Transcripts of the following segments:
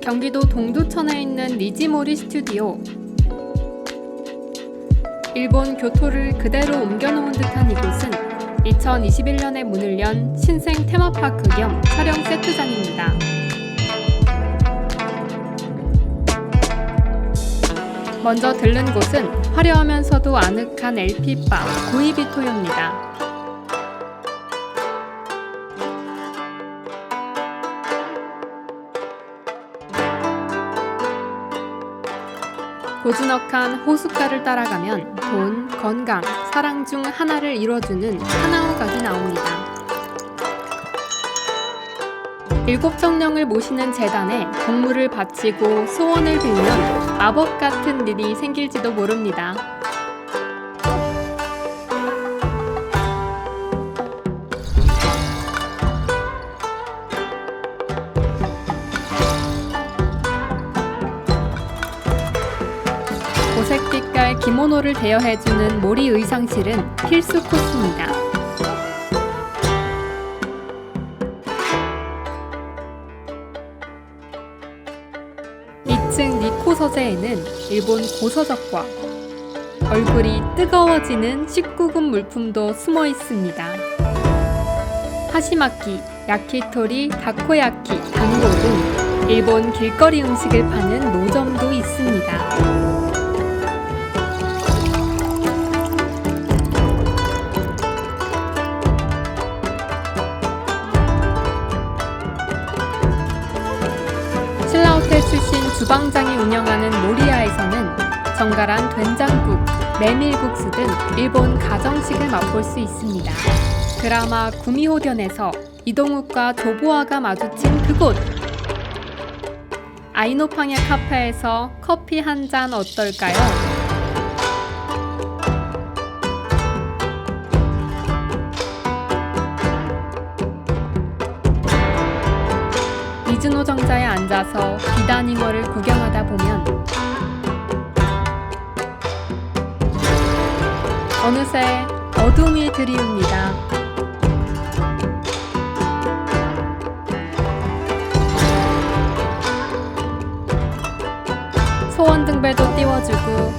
경기도 동두천에 있는 니지모리 스튜디오. 일본 교토를 그대로 옮겨놓은 듯한 이곳은 2021년에 문을 연 신생 테마파크 겸 촬영 세트장입니다. 먼저 들른 곳은 화려하면서도 아늑한 LP바 구이비토요입니다. 고즈넉한 호숫가를 따라가면 돈, 건강, 사랑 중 하나를 이뤄주는 하나호각이 나옵니다. 일곱 정령을 모시는 재단에 공물을 바치고 소원을 빌면 마법 같은 일이 생길지도 모릅니다. 보색 빛깔 기모노를 대여해주는 모리 의상실은 필수 코스입니다. 이층 니코 서재에는 일본 고서적과 얼굴이 뜨거워지는 19금 물품도 숨어 있습니다. 하시마키, 야키토리, 다코야키, 단고 등 일본 길거리 음식을 파는 노점도 주방장이 운영하는 모리아에서는 정갈한 된장국, 메밀국수 등 일본 가정식을 맛볼 수 있습니다. 드라마 구미호견에서 이동욱과 조보아가 마주친 그곳! 아이노팡야 카페에서 커피 한 잔 어떨까요? 미즈노 정자에 앉아서 비단잉어를 구경하다 보면 어느새 어둠이 드리웁니다. 소원 등배도 띄워주고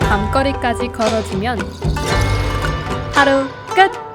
밤거리까지 걸어주면 하루 끝!